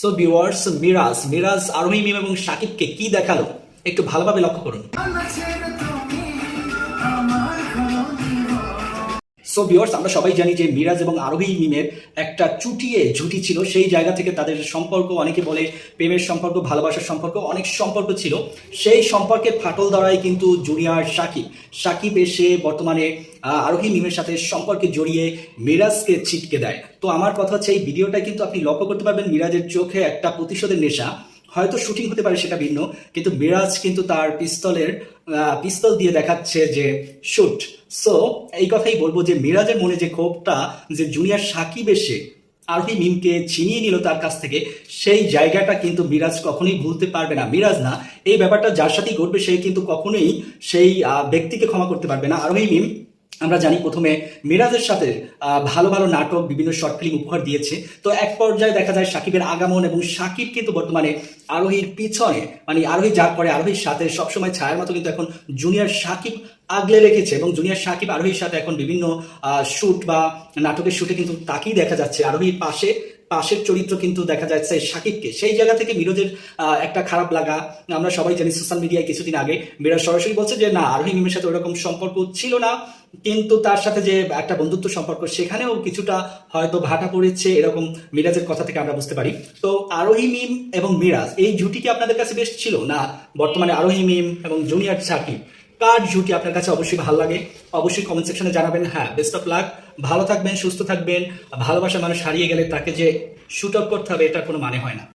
So viewers Miraz Miraz আরমি মিম এবং সাকিবকে কি দেখাল? একটু ভালোভাবে লক্ষ্য করুন। সো ভিউয়ার্স আমরা সবাই জানি যে মিরাজ এবং আরোহী মিমের একটা চুটিয়ে ঝুটি ছিল। সেই জায়গা থেকে তাদের সম্পর্ক, অনেকে বলে প্রেমের সম্পর্ক, ভালোবাসার সম্পর্ক, অনেক সম্পর্ক ছিল। সেই সম্পর্কের ফাটল দ্বারাই কিন্তু জুনিয়র সাকিব। সাকিব এসে বর্তমানে আরোহী মিমের সাথে সম্পর্কে জড়িয়ে মিরাজকে ছিটকে দেয়। তো আমার কথা হচ্ছে, এই ভিডিওটা কিন্তু আপনি লক্ষ্য করতে পারবেন, মিরাজের চোখে একটা প্রতিশোধের নেশা। হয়তো শুটিং হতে পারে সেটা ভিন্ন, কিন্তু মিরাজ কিন্তু তার পিস্তলের পিস্তল দিয়ে দেখাচ্ছে যে শুট। সো এই কথাই বলব যে মিরাজের মনে যে ক্ষোভটা, যে জুনিয়র সাকিব এসে আরোহী মিমকে ছিনিয়ে নিল তার কাছ থেকে, সেই জায়গাটা কিন্তু মিরাজ কখনোই ভুলতে পারবে না। মিরাজ না, এই ব্যাপারটা যার সাথেই ঘটবে সে কিন্তু কখনোই সেই ব্যক্তিকে ক্ষমা করতে পারবে না। আরোহী মিম আমরা জানি প্রথমে মিরাজের সাথে ভালো ভালো নাটক, বিভিন্ন শর্ট ফিল্ম উপহার দিয়েছে। তো এক পর্যায়ে দেখা যায় সাকিবের আগমন এবং সাকিব কিন্তু বর্তমানে আরোহীর পিছনে মানে আরোহী যা করে আরোহীর সাথে সবসময় ছায়ার মতো কিন্তু এখন জুনিয়র সাকিব আগলে রেখেছে এবং জুনিয়র সাকিব আরোহীর সাথে এখন বিভিন্ন শ্যুট বা নাটকের শ্যুটে কিন্তু তাকেই দেখা যাচ্ছে। আরোহীর পাশে পাশের চরিত্র কিন্তু দেখা যাচ্ছে সাকিবকে সেই জায়গা থেকে মিরজের একটা খারাপ লাগা। আমরা সবাই জানি সোশ্যাল মিডিয়ায় কিছুদিন আগে মিরাজ সরাসরি বলছে যে, না, আরোহী মিমের সাথে ওরকম সম্পর্ক ছিল না। কিন্তু তার সাথে যে একটা বন্ধুত্ব সম্পর্ক, সেখানেও কিছুটা হয়তো ভাটা পড়েছে এরকম মিরাজের কথা থেকে আমরা বুঝতে পারি। তো আরোহী মিম এবং মিরাজ, এই জুটি কি আপনাদের কাছে বেশ ছিল? না, বর্তমানে আরোহী মিম এবং জুনিয়র সাকিব কার ঝুঁকি আপনার কাছে অবশ্যই ভালো লাগে? অবশ্যই কমেন্ট সেকশনে জানাবেন। হ্যাঁ বেস্ট অফ লাক ভালো থাকবেন, সুস্থ থাকবেন। ভালোবাসা মানুষ হারিয়ে গেলে তাকে যে শুট আপ করতে হবে এটা কোনো মানে হয় না।